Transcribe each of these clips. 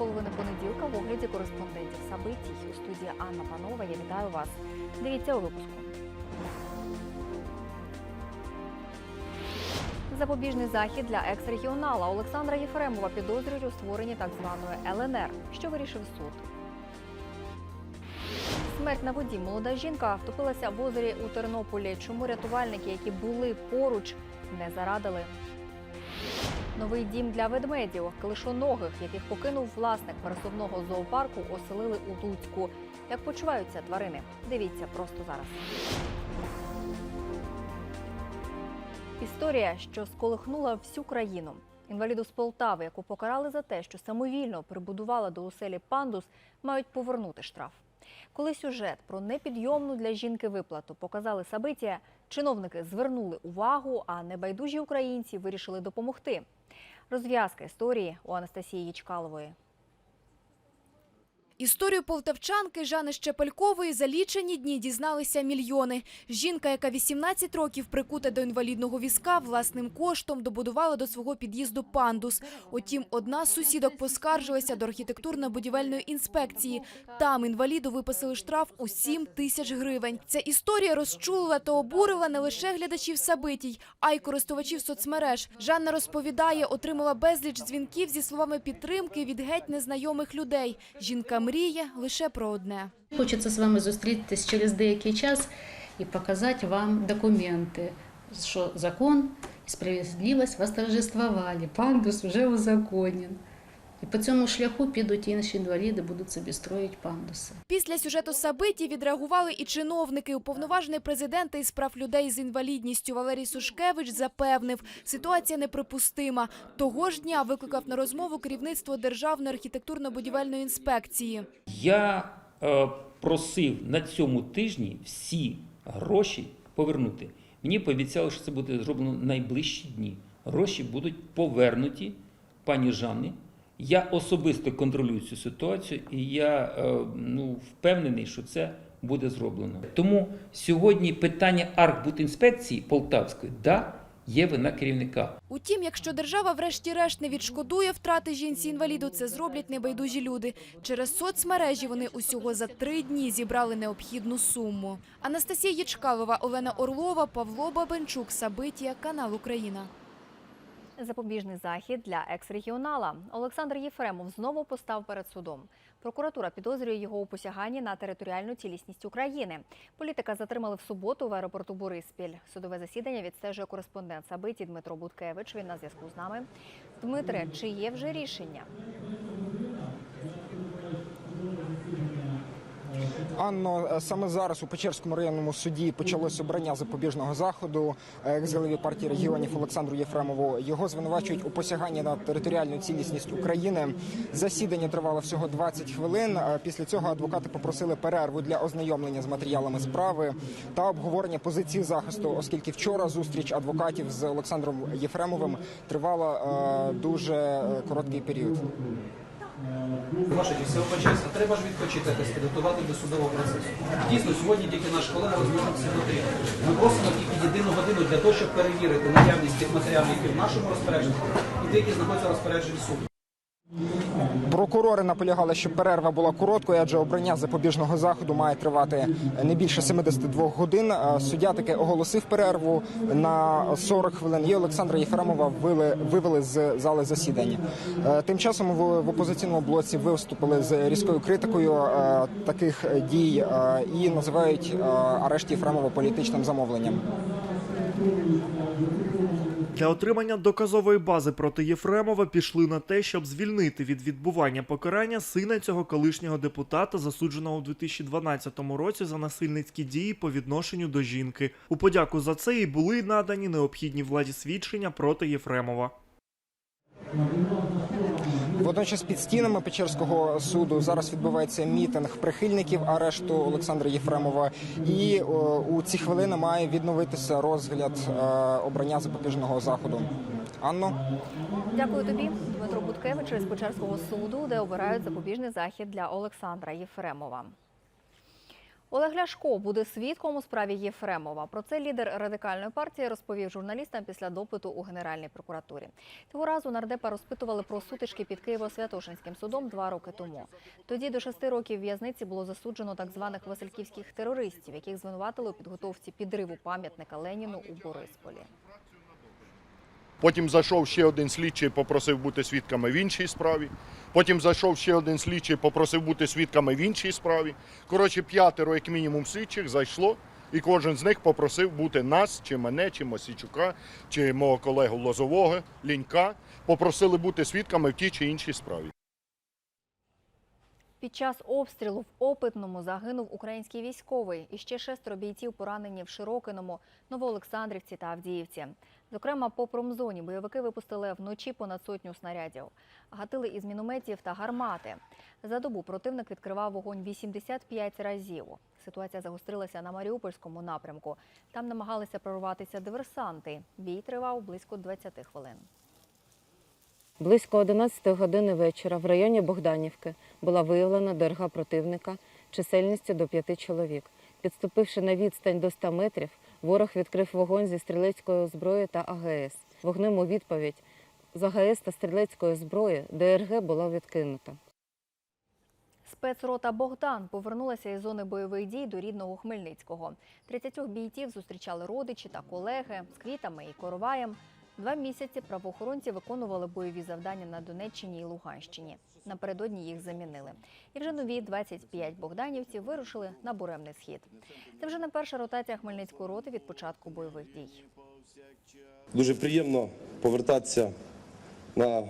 половини понеділка в огляді кореспондентів Сабитій. У студії Анна Панова. Я вітаю вас. Дивіться у випуску. Запобіжний захід для екс-регіонала Олександра Єфремова підозрюють у створенні так званої ЛНР. Що вирішив суд? Смерть на воді. Молода жінка втопилася в озері у Тернополі. Чому рятувальники, які були поруч, не зарадили? Новий дім для ведмедів, клишоногих, яких покинув власник пересувного зоопарку, оселили у Луцьку. Як почуваються тварини? Дивіться просто зараз. Історія, що сколихнула всю країну. Інваліду з Полтави, яку покарали за те, що самовільно прибудувала до оселі пандус, мають повернути штраф. Коли сюжет про непідйомну для жінки виплату показали Сабитія, чиновники звернули увагу, а небайдужі українці вирішили допомогти. Розв'язка історії у Анастасії Ячкалової. Історію полтавчанки Жани Щепелькової за лічені дні дізналися мільйони. Жінка, яка 18 років прикута до інвалідного візка, власним коштом добудувала до свого під'їзду пандус. Утім, одна з сусідок поскаржилася до архітектурно-будівельної інспекції. Там інваліду виписали штраф у 7 тисяч гривень. Ця історія розчулила та обурила не лише глядачів Сабитій, а й користувачів соцмереж. Жанна розповідає, отримала безліч дзвінків зі словами підтримки від геть незнайомих людей. Жінка мріє лише про одне. Хочеться з вами зустрітися через деякий час і показати вам документи, що закон і справедливість восторжествували, пандус вже узаконен. І по цьому шляху підуть інші інваліди, будуть собі строїти пандуси. Після сюжету Сабиті відреагували і чиновники. Уповноважений президента із прав людей з інвалідністю Валерій Сушкевич запевнив, ситуація неприпустима. Того ж дня викликав на розмову керівництво Державної архітектурно-будівельної інспекції. Я е, просив на цьому тижні всі гроші повернути. Мені пообіцяли, що це буде зроблено найближчі дні. Гроші будуть повернуті пані Жанні. Я особисто контролюю цю ситуацію, і я е, ну, впевнений, що це буде зроблено. Тому сьогодні питання архбудінспекції Полтавської да, є вина керівника. Утім, якщо держава врешті-решт не відшкодує втрати жінці-інваліду, це зроблять небайдужі люди. Через соцмережі вони усього за три дні зібрали необхідну суму. Анастасія Ячкалова, Олена Орлова, Павло Бабенчук, Сабитія, канал Україна. Запобіжний захід для екс-регіонала. Олександр Єфремов знову постав перед судом. Прокуратура підозрює його у посяганні на територіальну цілісність України. Політика затримали в суботу в аеропорту Бориспіль. Судове засідання відстежує кореспондент Сабиті Дмитро Буткевич. Він на зв'язку з нами. Дмитре, чи є вже рішення? Анно, е, саме зараз у Печерському районному суді почалось обрання запобіжного заходу екс-голові партії регіонів Олександру Єфремову. Його звинувачують у посяганні на територіальну цілісність України. Засідання тривало всього 20 хвилин. Е, Після цього адвокати попросили перерву для ознайомлення з матеріалами справи та обговорення позиції захисту, оскільки вчора зустріч адвокатів з Олександром Єфремовим тривала е, дуже короткий період. Ваша честь, вибачаюся, треба ж відпочити якось підготувати до судового процесу. Дійсно, сьогодні тільки наш колега розмовився матеріали. Ми просимо тільки єдину годину для того, щоб перевірити наявність тих матеріалів, які в нашому розпорядженні, і тих, які знаходяться в розпорядженні суду. Прокурори наполягали, що перерва була короткою, адже обрання запобіжного заходу має тривати не більше 72 годин. Суддя таки оголосив перерву на 40 хвилин. І Олександра Єфремова вивели, вивели з зали засідання. Е, Тим часом в, опозиційному блоці виступили з різкою критикою е, таких дій е, і називають е, арешт Єфремова політичним замовленням. Для отримання доказової бази проти Єфремова пішли на те, щоб звільнити від відбування покарання сина цього колишнього депутата, засудженого у 2012 році за насильницькі дії по відношенню до жінки. У подяку за це і були надані необхідні владі свідчення проти Єфремова. Водночас під стінами Печерського суду зараз відбувається мітинг прихильників арешту Олександра Єфремова. І у ці хвилини має відновитися розгляд е, обрання запобіжного заходу. Анно. Дякую тобі, Дмитро Буткевич з Печерського суду, де обирають запобіжний захід для Олександра Єфремова. Олег Ляшко буде свідком у справі Єфремова. Про це лідер радикальної партії розповів журналістам після допиту у Генеральній прокуратурі. Цього разу нардепа розпитували про сутички під Києво-Святошинським судом два роки тому. Тоді до шести років в'язниці було засуджено так званих васильківських терористів, яких звинуватили у підготовці підриву пам'ятника Леніну у Борисполі. Потім зайшов ще один слідчий, попросив бути свідками в іншій справі. Потім зайшов ще один слідчий, попросив бути свідками в іншій справі. Коротше, п'ятеро, як мінімум, слідчих зайшло, і кожен з них попросив бути нас, чи мене, чи Мосійчука, чи мого колегу Лозового, Лінька. Попросили бути свідками в тій чи іншій справі. Під час обстрілу в Опитному загинув український військовий. І ще шестеро бійців поранені в Широкиному, Новоолександрівці та Авдіївці. Зокрема, по промзоні бойовики випустили вночі понад сотню снарядів. Гатили із мінометів та гармати. За добу противник відкривав вогонь 85 разів. Ситуація загострилася на Маріупольському напрямку. Там намагалися прорватися диверсанти. Бій тривав близько 20 хвилин. Близько 11 години вечора в районі Богданівки була виявлена ДРГ противника чисельністю до п'яти чоловік. Підступивши на відстань до 100 метрів, ворог відкрив вогонь зі стрілецької зброї та АГС. Вогнем у відповідь з АГС та стрілецької зброї ДРГ була відкинута. Спецрота Богдан повернулася із зони бойових дій до рідного Хмельницького. 30 бійців зустрічали родичі та колеги з квітами і короваєм. Два місяці правоохоронці виконували бойові завдання на Донеччині і Луганщині. Напередодні їх замінили. І вже нові 25 богданівців вирушили на буремний схід. Це вже не перша ротація Хмельницької роти від початку бойових дій. Дуже приємно повертатися на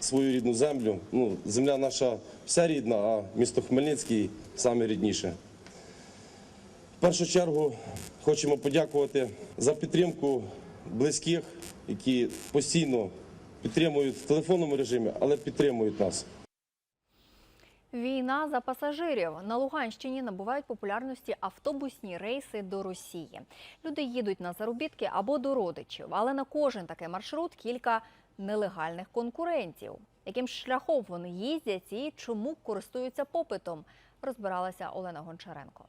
свою рідну землю. Ну, земля наша вся рідна, а місто Хмельницький саме рідніше. В першу чергу хочемо подякувати за підтримку близьких, які постійно підтримують в телефонному режимі, але підтримують нас. Війна за пасажирів на Луганщині набувають популярності автобусні рейси до Росії. Люди їдуть на заробітки або до родичів, але на кожен такий маршрут кілька нелегальних конкурентів. Яким шляхом вони їздять і чому користуються попитом, розбиралася Олена Гончаренко.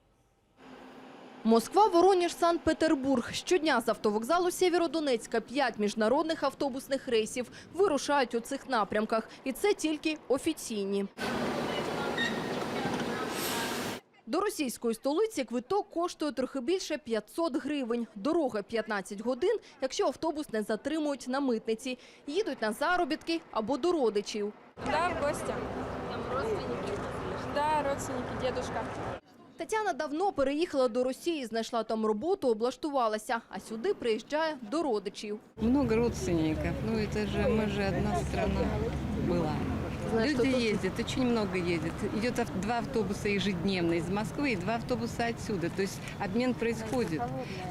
Москва, Воронеж, Санкт-Петербург. Щодня з автовокзалу Сєвєродонецька п'ять міжнародних автобусних рейсів вирушають у цих напрямках. І це тільки офіційні. До російської столиці квиток коштує трохи більше 500 гривень. Дорога 15 годин, якщо автобус не затримують на митниці. Їдуть на заробітки або до родичів. Да, в гости. Там родственники? Да, родственники, дедушка. Тетяна давно переїхала до Росії, знайшла там роботу, облаштувалася, а сюди приїжджає до родичів. Много родственников. Ну это же, мы же одна страна была. Люди ездят, очень много ездят. Идет ав- два автобуса ежедневно из Москвы и два автобуса отсюда. То есть обмен происходит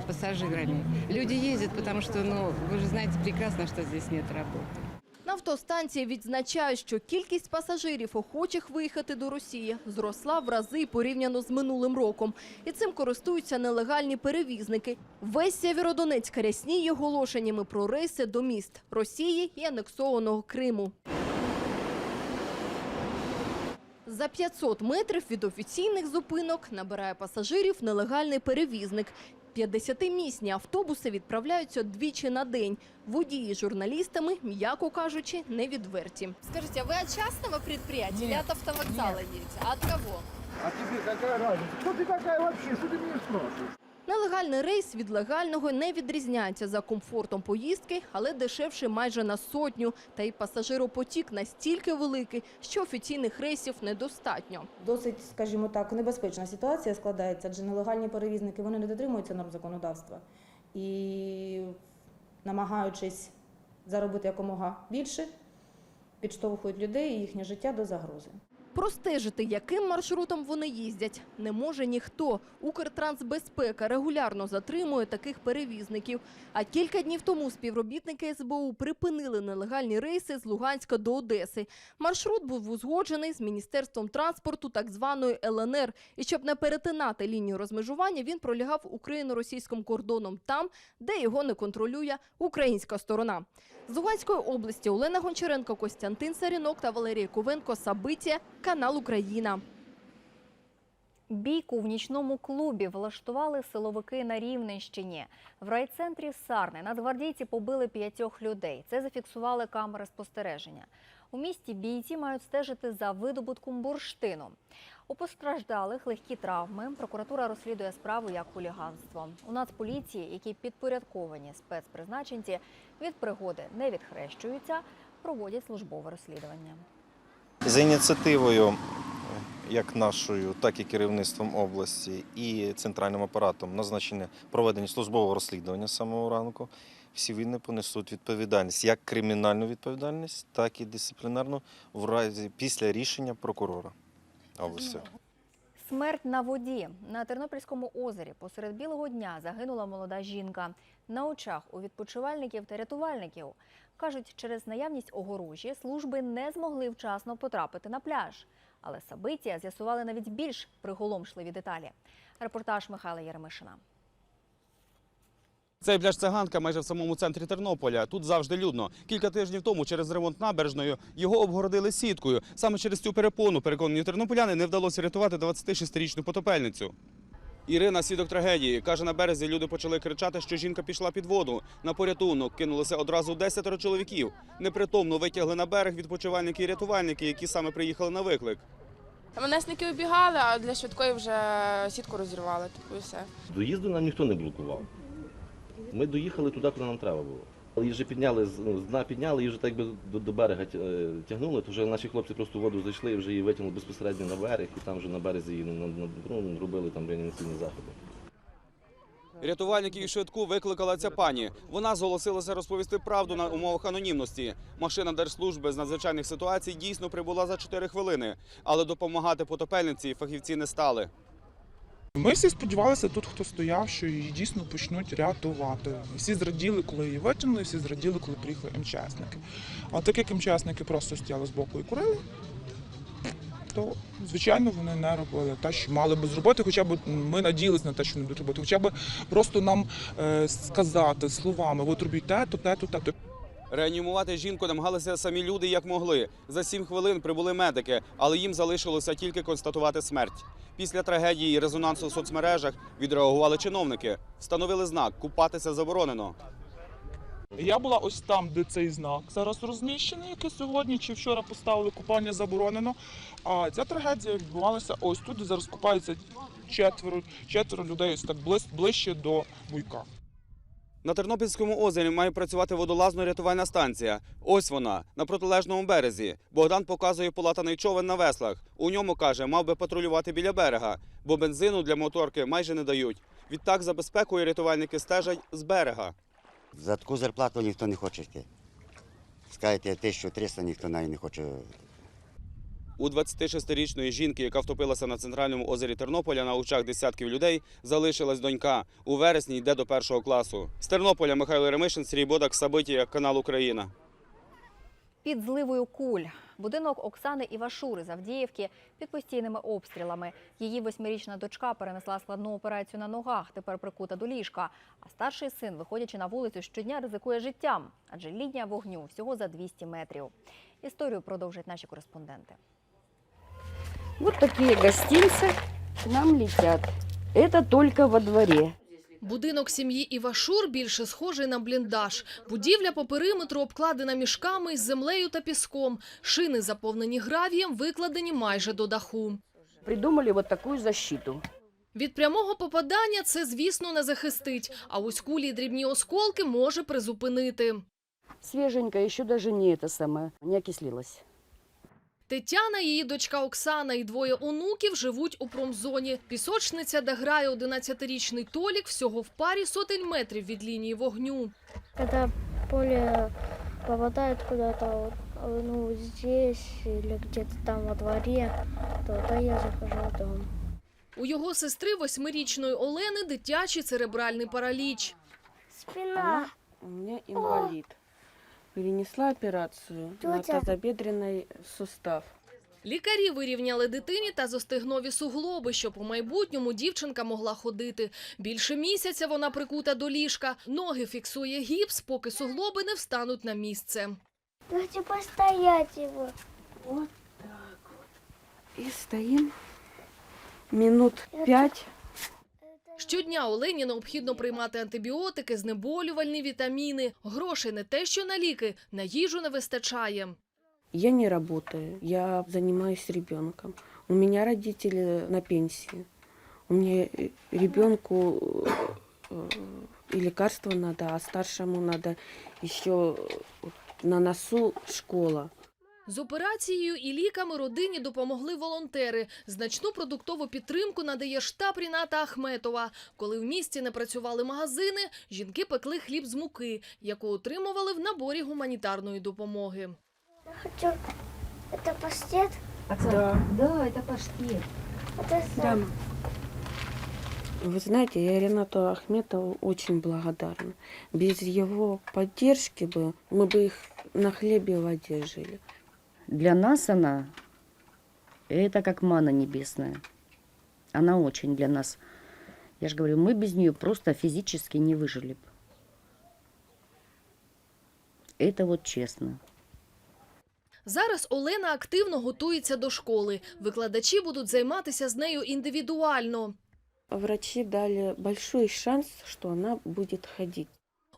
пассажирами. Люди ездят, потому что, ну, вы же знаете прекрасно, что здесь нет работы. На автостанції відзначають, що кількість пасажирів, охочих виїхати до Росії, зросла в рази порівняно з минулим роком. І цим користуються нелегальні перевізники. Весь Сєвєродонецьк рясніє оголошеннями про рейси до міст Росії і анексованого Криму. За 500 метрів від офіційних зупинок набирає пасажирів нелегальний перевізник. 50-місні автобуси відправляються двічі на день. Водії з журналістами, м'яко кажучи, невідверті. Скажіть, а ви від частного підприємства чи від автовокзалу їдете? А від кого? А тобі яка разниця? Хто ти така взагалі? Що ти мені спрашуєш? Нелегальний рейс від легального не відрізняється за комфортом поїздки, але дешевше майже на сотню. Та й пасажиропотік настільки великий, що офіційних рейсів недостатньо. Досить, скажімо так, небезпечна ситуація складається, адже нелегальні перевізники вони не дотримуються норм законодавства і, намагаючись заробити якомога більше, підштовхують людей і їхнє життя до загрози. Простежити, яким маршрутом вони їздять, не може ніхто. Укртрансбезпека регулярно затримує таких перевізників. А кілька днів тому співробітники СБУ припинили нелегальні рейси з Луганська до Одеси. Маршрут був узгоджений з Міністерством транспорту так званої ЛНР. І щоб не перетинати лінію розмежування, він пролягав україно-російським кордоном там, де його не контролює українська сторона. З Луганської області Олена Гончаренко, Костянтин Сарінок та Валерій Ковенко. Сабиття, канал Україна. Бійку в нічному клубі влаштували силовики на Рівненщині. В райцентрі Сарни нацгвардійці побили п'ятьох людей. Це зафіксували камери спостереження. У місті бійці мають стежити за видобутком бурштину. У постраждалих легкі травми. Прокуратура розслідує справу як хуліганство. У Нацполіції, які підпорядковані спецпризначенці, від пригоди не відхрещуються, проводять службове розслідування. За ініціативою як нашою, так і керівництвом області і центральним апаратом назначення проведення службового розслідування самого ранку. Всі винні понесуть відповідальність, як кримінальну відповідальність, так і дисциплінарну в разі після рішення прокурора області. Смерть на воді на Тернопільському озері посеред білого дня загинула молода жінка. На очах у відпочивальників та рятувальників кажуть, через наявність огорожі служби не змогли вчасно потрапити на пляж. Але Сабиття з'ясували навіть більш приголомшливі деталі. Репортаж Михайла Єремишина. Цей пляж циганка майже в самому центрі Тернополя. Тут завжди людно. Кілька тижнів тому через ремонт набережною його обгородили сіткою. Саме через цю перепону, переконані тернополяни, не вдалося рятувати 26-річну потопельницю. Ірина, свідок трагедії, каже, на березі люди почали кричати, що жінка пішла під воду. На порятунок кинулося одразу десятеро чоловіків. Непритомно витягли на берег відпочивальники і рятувальники, які саме приїхали на виклик. Менесники обігали, а для швидкої вже сітку розірвали, і все. Доїзду нам ніхто не блокував. Ми доїхали туди, куди нам треба було. Її вже підняли, з ну, дна підняли, її вже так би до, до берега е, тягнули, то вже наші хлопці просто в воду зайшли і вже її витягнули безпосередньо на берег, і там вже на березі її на, ну, робили там реанімаційні заходи. Рятувальників і швидку викликала ця пані. Вона зголосилася розповісти правду на умовах анонімності. Машина держслужби з надзвичайних ситуацій дійсно прибула за 4 хвилини, але допомагати потопельниці фахівці не стали. Ми всі сподівалися, тут хто стояв, що її дійсно почнуть рятувати. Всі зраділи, коли її витягнули, всі зраділи, коли приїхали МЧСники. А так як МЧСники просто стояли з боку і курили, то звичайно вони не робили те, що мали би зробити. Хоча б ми надіялися на те, що не будуть робити. Хоча б просто нам е, сказати словами, от робіть те, то те, то те. Реанімувати жінку намагалися самі люди як могли. За сім хвилин прибули медики, але їм залишилося тільки констатувати смерть. Після трагедії і резонансу в соцмережах відреагували чиновники. Встановили знак купатися заборонено. Я була ось там, де цей знак зараз розміщений, який сьогодні чи вчора поставили купання заборонено. А ця трагедія відбувалася ось тут, де зараз купаються четверо, четверо людей ось так ближче до буйка. На Тернопільському озері має працювати водолазно-рятувальна станція. Ось вона на протилежному березі. Богдан показує полатаний човен на веслах. У ньому каже, мав би патрулювати біля берега, бо бензину для моторки майже не дають. Відтак за безпекою рятувальники стежать з берега. За таку зарплату ніхто не хоче йти. Скажете, 1300 ніхто навіть не хоче. У 26-річної жінки, яка втопилася на центральному озері Тернополя на очах десятків людей, залишилась донька. У вересні йде до першого класу. З Тернополя Михайло Ремишин, Сергій Бодак, Сабитія, канал Україна. Під зливою куль будинок Оксани Івашури з Авдіївки під постійними обстрілами. Її восьмирічна дочка перенесла складну операцію на ногах, тепер прикута до ліжка. А старший син, виходячи на вулицю, щодня ризикує життям, адже лінія вогню всього за 200 метрів. Історію продовжать наші кореспонденти. Вот такие гостинцы к нам летят. Это только во дворе. Будинок сім'ї Івашур більше схожий на бліндаж. Будівля по периметру обкладена мішками із землею та піском. Шини, заповнені гравієм, викладені майже до даху. Придумали вот такую защиту. Від прямого попадання це, звісно, не захистить, а ось кулі й дрібні осколки може призупинити. Свеженькая, еще даже не это самое, не окислилась. Тетяна, її дочка Оксана і двоє онуків живуть у промзоні. Пісочниця, де грає 11-річний Толік, всього в парі сотень метрів від лінії вогню. Когда поле вот, э, ну, здесь или где-то там во дворе, то, то я захожу в дом. У його сестри восьмирічної Олени дитячий церебральний параліч. Спина. У меня инвалид. Перенесла операцию на тазобедренный сустав. Лікарі вирівняли дитині та зостигнові суглоби, щоб у майбутньому дівчинка могла ходити. Більше місяця вона прикута до ліжка. Ноги фіксує гіпс, поки суглоби не встануть на місце. Давайте постоять его. Вот так вот. И стоим Минут пять. Щодня Олені необхідно приймати антибіотики, знеболювальні вітаміни. Грошей не те, що на ліки, на їжу не вистачає. Я не работаю, я занимаюсь ребенком. У меня родители на пенсии. У меня э, ребенку э, и лекарства надо, а старшему надо еще э, на носу школа. З операцією і ліками родині допомогли волонтери. Значну продуктову підтримку надає штаб Ріната Ахметова. Коли в місті не працювали магазини, жінки пекли хліб з муки, яку отримували в наборі гуманітарної допомоги. Хочу... Это паштет? Да. Да, это паштет. Это Да. Вы знаете, я Ренату Ахметову очень благодарна. Без его поддержки бы мы бы их на хлебе и воде жили. Для нас она это как мана небесная. Она очень для нас. Я же говорю, мы без нее просто физически не выжили бы. Это вот честно. Зараз Олена активно готується до школи. Викладачі будуть займатися з нею індивідуально. Врачи дали большой шанс, что она будет ходить.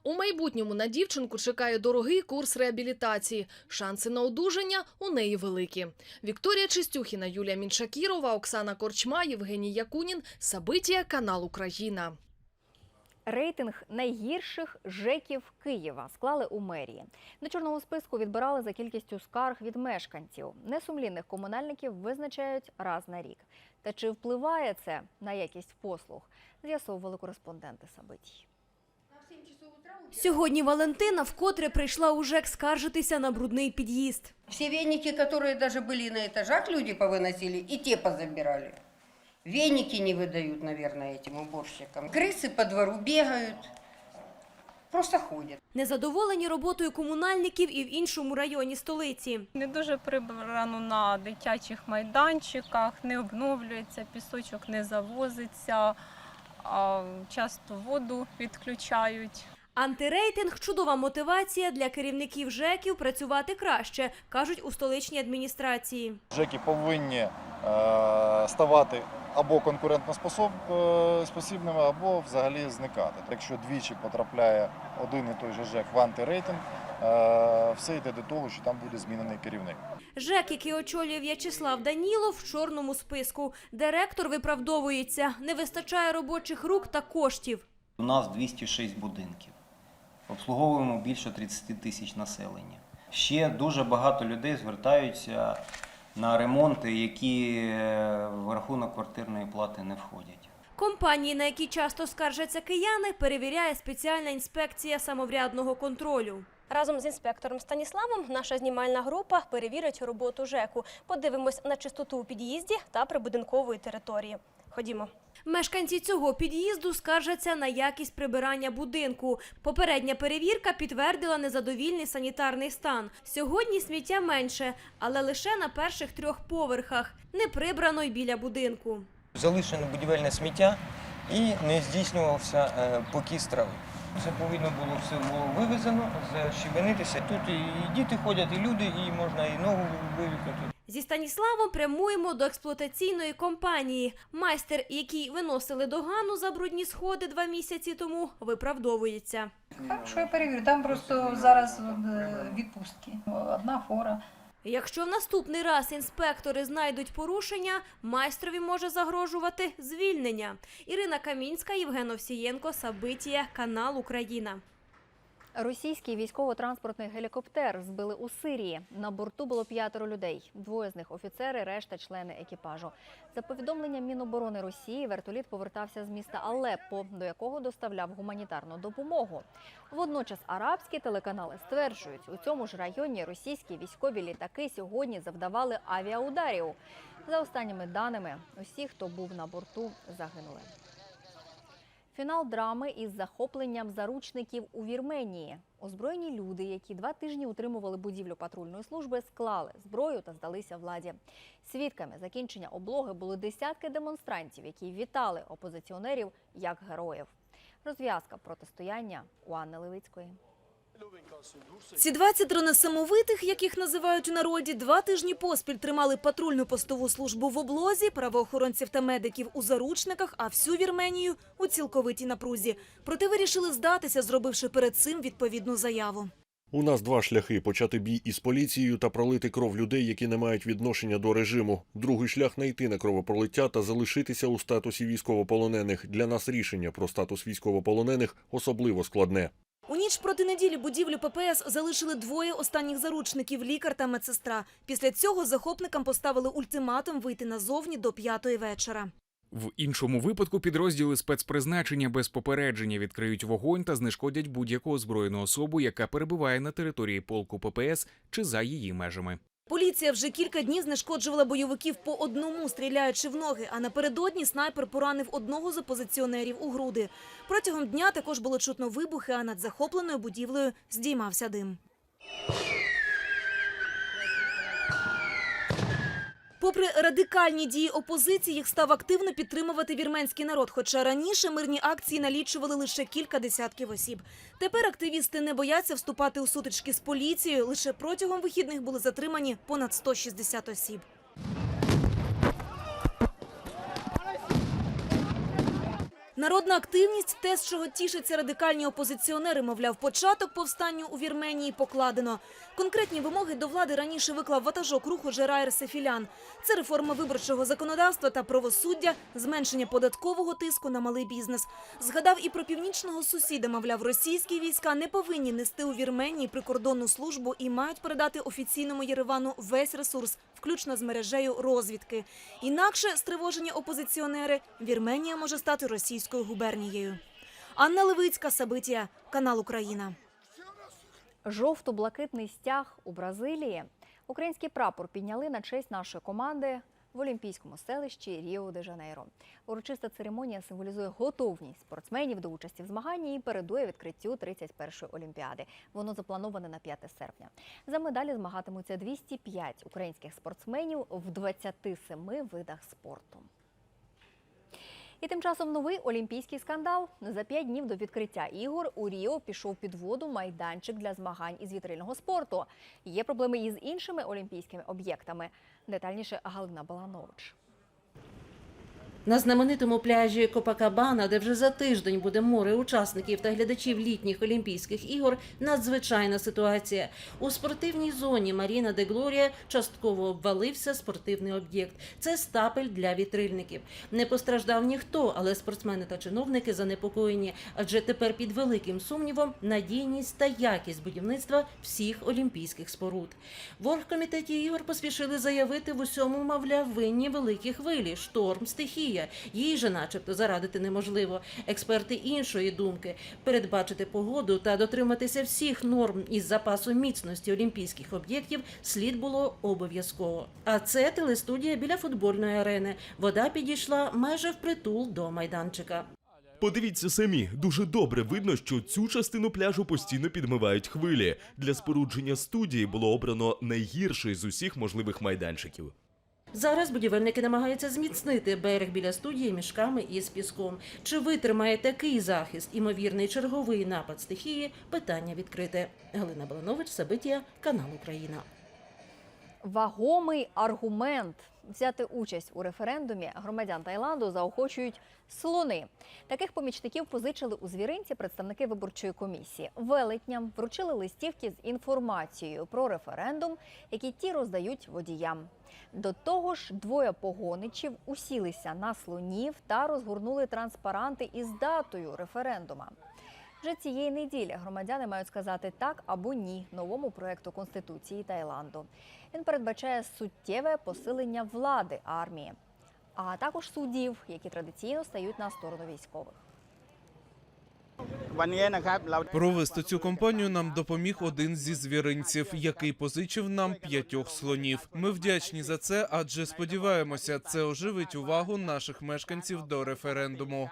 У майбутньому на дівчинку чекає дорогий курс реабілітації. Шанси на одужання у неї великі. Вікторія Чистюхіна, Юлія Міншакірова, Оксана Корчма, Євгеній Якунін. Сабитія, канал Україна. Рейтинг найгірших ЖЕКів Києва склали у мерії. На чорному списку відбирали за кількістю скарг від мешканців. Несумлінних комунальників визначають раз на рік. Та чи впливає це на якість послуг? З'ясовували кореспонденти Сабитій. Сьогодні Валентина вкотре прийшла у ЖЕК скаржитися на брудний під'їзд. Все веники, которые даже были на этажах, люди повыносили, и те позабирали. Веники не выдают, наверное, этим уборщикам. Крысы по двору бегают, просто ходят. Незадоволені роботою комунальників і в іншому районі столиці. Не дуже прибрано на дитячих майданчиках, не обновлюється, пісочок не завозиться, а часто воду відключають. Антирейтинг чудова мотивація для керівників ЖЕКів працювати краще, кажуть у столичній адміністрації. ЖЕКи повинні е, ставати або конкурентоспосібними, або взагалі зникати. Якщо двічі потрапляє один і той же ЖЕК в антирейтинг, е, все йде до того, що там буде змінений керівник. ЖЕК, який очолює В'ячеслав Данілов, в чорному списку. Директор виправдовується, не вистачає робочих рук та коштів. У нас 206 будинків. Обслуговуємо більше 30 тисяч населення. Ще дуже багато людей звертаються на ремонти, які е, в рахунок квартирної плати не входять. Компанії, на які часто скаржаться кияни, перевіряє спеціальна інспекція самоврядного контролю. Разом з інспектором Станіславом наша знімальна група перевірить роботу ЖЕКу. Подивимось на чистоту у під'їзді та прибудинкової території. Ходімо. Мешканці цього під'їзду скаржаться на якість прибирання будинку. Попередня перевірка підтвердила незадовільний санітарний стан. Сьогодні сміття менше, але лише на перших трьох поверхах. Не прибрано й біля будинку. Залишено будівельне сміття і не здійснювався е, покіс трави. Це повинно було все було вивезено, защебенитися. Тут і діти ходять, і люди, і можна і ногу вивікнути. Зі Станіславом прямуємо до експлуатаційної компанії. Майстер, який виносили догану за брудні сходи два місяці тому, виправдовується. Що я перевірю? Там просто зараз е, відпустки. Одна фора. Якщо в наступний раз інспектори знайдуть порушення, майстрові може загрожувати звільнення. Ірина Камінська, Євген Овсієнко, Сабитія, канал Україна. Російський військово-транспортний гелікоптер збили у Сирії. На борту було п'ятеро людей. Двоє з них офіцери, решта члени екіпажу. За повідомленням Міноборони Росії, вертоліт повертався з міста Алеппо, до якого доставляв гуманітарну допомогу. Водночас арабські телеканали стверджують, у цьому ж районі російські військові літаки сьогодні завдавали авіаударів. За останніми даними, усі, хто був на борту, загинули. Фінал драми із захопленням заручників у Вірменії. Озброєні люди, які два тижні утримували будівлю патрульної служби, склали зброю та здалися владі. Свідками закінчення облоги були десятки демонстрантів, які вітали опозиціонерів як героїв. Розв'язка протистояння у Анни Левицької. Ці 20 несамовитих, яких називають у народі, два тижні поспіль тримали патрульну постову службу в облозі, правоохоронців та медиків у заручниках, а всю Вірменію у цілковитій напрузі. Проте вирішили здатися, зробивши перед цим відповідну заяву. У нас два шляхи почати бій із поліцією та пролити кров людей, які не мають відношення до режиму. Другий шлях не йти на кровопролиття та залишитися у статусі військовополонених. Для нас рішення про статус військовополонених особливо складне. У ніч проти неділі будівлю ППС залишили двоє останніх заручників – лікар та медсестра. Після цього захопникам поставили ультиматум вийти назовні до п'ятої вечора. В іншому випадку підрозділи спецпризначення без попередження відкриють вогонь та знешкодять будь-яку озброєну особу, яка перебуває на території полку ППС чи за її межами. Поліція вже кілька днів знешкоджувала бойовиків по одному, стріляючи в ноги. А напередодні снайпер поранив одного з опозиціонерів у груди. Протягом дня також було чутно вибухи, а над захопленою будівлею здіймався дим. Попри радикальні дії опозиції, їх став активно підтримувати вірменський народ. Хоча раніше мирні акції налічували лише кілька десятків осіб. Тепер активісти не бояться вступати у сутички з поліцією. Лише протягом вихідних були затримані понад 160 осіб. Народна активність – те, з чого тішаться радикальні опозиціонери. Мовляв, початок повстанню у Вірменії покладено. Конкретні вимоги до влади раніше виклав ватажок руху Жераєр Сефілян. Це реформа виборчого законодавства та правосуддя, зменшення податкового тиску на малий бізнес. Згадав і про північного сусіда. Мовляв, російські війська не повинні нести у Вірменії прикордонну службу і мають передати офіційному Єревану весь ресурс, включно з мережею розвідки. Інакше, стривожені опозиціонери, Вірменія може стати російською губернією. Анна Левицька, Сабитія, канал Україна. Жовто-блакитний стяг у Бразилії. Український прапор підняли на честь нашої команди в Олімпійському селищі Ріо-де-Жанейро. Урочиста церемонія символізує готовність спортсменів до участі в змаганні і передує відкриттю 31-ї Олімпіади. Воно заплановане на 5 серпня. За медалі змагатимуться 205 українських спортсменів в 27 видах спорту. І тим часом новий олімпійський скандал. За п'ять днів до відкриття ігор у Ріо пішов під воду майданчик для змагань із вітрильного спорту. Є проблеми і з іншими олімпійськими об'єктами. Детальніше Галина Баланович. На знаменитому пляжі Копакабана, де вже за тиждень буде море учасників та глядачів літніх Олімпійських ігор, надзвичайна ситуація. У спортивній зоні Маріна де Глорія частково обвалився спортивний об'єкт. Це стапель для вітрильників. Не постраждав ніхто, але спортсмени та чиновники занепокоєні, адже тепер під великим сумнівом надійність та якість будівництва всіх олімпійських споруд. В оргкомітеті ігор поспішили заявити в усьому, мовляв, винні великі хвилі, шторм, стихія. Їй же, начебто, зарадити неможливо. Експерти іншої думки передбачити погоду та дотриматися всіх норм із запасу міцності олімпійських об'єктів слід було обов'язково. А це телестудія біля футбольної арени. Вода підійшла майже впритул до майданчика. Подивіться самі, дуже добре видно, що цю частину пляжу постійно підмивають хвилі. Для спорудження студії було обрано найгірший з усіх можливих майданчиків. Зараз будівельники намагаються зміцнити берег біля студії мішками із піском. Чи витримає такий захист імовірний черговий напад стихії? Питання відкрите. Галина Баланович, Сабитія, канал Україна. Вагомий аргумент взяти участь у референдумі громадян Таїланду заохочують слони. Таких помічників позичили у звіринці представники виборчої комісії. Велетням вручили листівки з інформацією про референдум, які ті роздають водіям. До того ж, двоє погоничів усілися на слонів та розгорнули транспаранти із датою референдума. Вже цієї неділі громадяни мають сказати так або ні новому проекту конституції Таїланду. Він передбачає суттєве посилення влади армії, а також суддів, які традиційно стають на сторону військових. Провести цю кампанію нам допоміг один зі звіринців, який позичив нам п'ятьох слонів. Ми вдячні за це, адже сподіваємося, це оживить увагу наших мешканців до референдуму.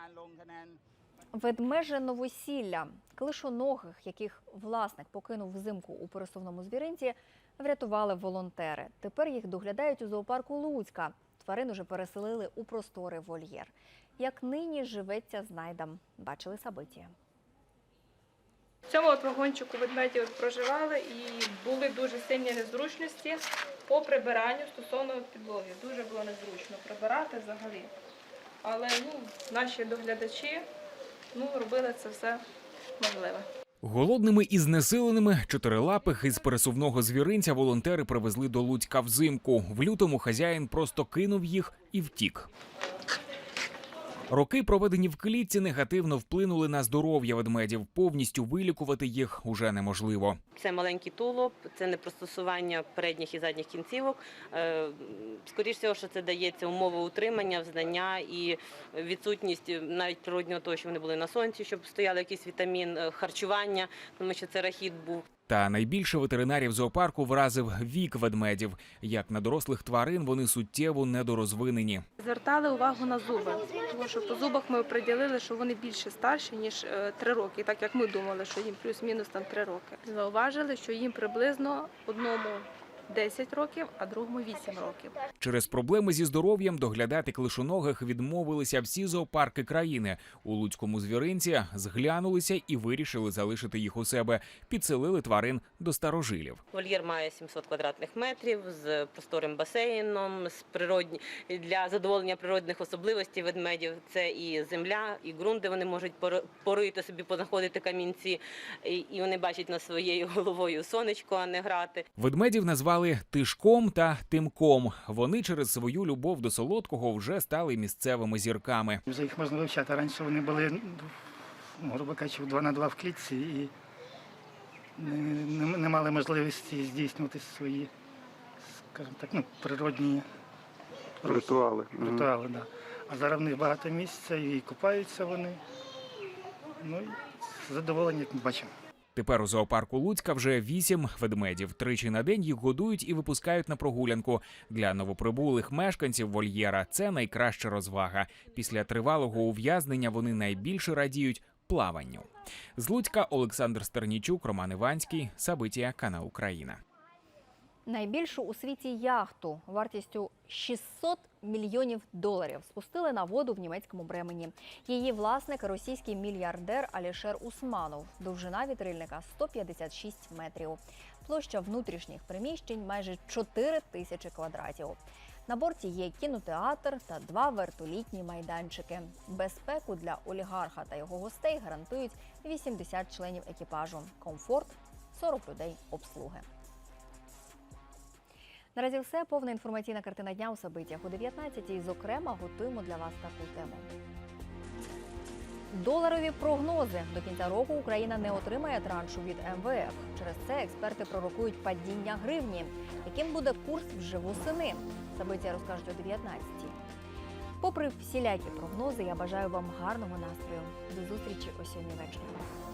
Ведмеже новосілля клишоногих, яких власник покинув взимку у пересувному звіринці, врятували волонтери. Тепер їх доглядають у зоопарку Луцька. Тварин уже переселили у просторий вольєр. Як нині живеться знайдам, бачили Сабитія. В цьому от вагончику ведмеді от проживали і були дуже сильні незручності по прибиранню стосовно підлоги. Дуже було незручно прибирати взагалі. Але ну, наші доглядачі ну, робили це все можливе. Голодними і знесиленими чотирилапих із пересувного звіринця волонтери привезли до Луцька взимку. В лютому хазяїн просто кинув їх і втік. Роки, проведені в клітці, негативно вплинули на здоров'я ведмедів. Повністю вилікувати їх уже неможливо. Це маленький тулуб, це не пристосування передніх і задніх кінцівок. Е, Скоріше всього, що це дається умови утримання, взнання і відсутність навіть природнього того, що вони були на сонці, щоб стояли якийсь вітамін, е, харчування, тому що це рахіт був. Та найбільше ветеринарів зоопарку вразив вік ведмедів. Як на дорослих тварин, вони суттєво недорозвинені. Звертали увагу на зуби, тому що по зубах ми приділили, що вони більше старші, ніж е, три роки, так як ми думали, що їм плюс-мінус там три роки. Зауважили, що їм приблизно одному 10 років, а другому 8 років. Через проблеми зі здоров'ям доглядати клишоногих відмовилися всі зоопарки країни. У луцькому звіринці зглянулися і вирішили залишити їх у себе. Підселили тварин до старожилів. Вольєр має 700 квадратних метрів з просторим басейном, з природні для задоволення природних особливостей ведмедів. Це і земля, і ґрунт, де вони можуть пор- порити собі, познаходити камінці, і і вони бачать над своєю головою сонечко, а не грати. Ведмедів назвали Тишком та Тимком. Вони через свою любов до солодкого вже стали місцевими зірками. Вже їх можна вивчати. Раніше вони були, ну, грубо кажучи, два на два в клітці і не, мали можливості здійснювати свої, скажімо так, ну, природні Ритуали. ритуали. Да. А зараз в них багато місця і купаються вони. Ну і задоволені, як ми бачимо. Тепер у зоопарку Луцька вже вісім ведмедів. Тричі на день їх годують і випускають на прогулянку. Для новоприбулих мешканців вольєра це найкраща розвага. Після тривалого ув'язнення вони найбільше радіють плаванню. З Луцька Олександр Стернічук, Роман Іванський, Сабитія, канал Україна. Найбільшу у світі яхту вартістю 600 мільйонів доларів спустили на воду в німецькому Бремені. Її власник російський мільярдер Алішер Усманов. Довжина вітрильника 156 метрів. Площа внутрішніх приміщень майже 4 тисячі квадратів. На борті є кінотеатр та два вертолітні майданчики. Безпеку для олігарха та його гостей гарантують 80 членів екіпажу. Комфорт 40 людей обслуги. Наразі все повна інформаційна картина дня у Сабитях о 19-й. Зокрема, готуємо для вас таку тему. Доларові прогнози до кінця року Україна не отримає траншу від МВФ. Через це експерти пророкують падіння гривні. Яким буде курс вже восени? Сабиття розкажуть о 19-й. Попри всілякі прогнози, я бажаю вам гарного настрою. До зустрічі о 7 вечора.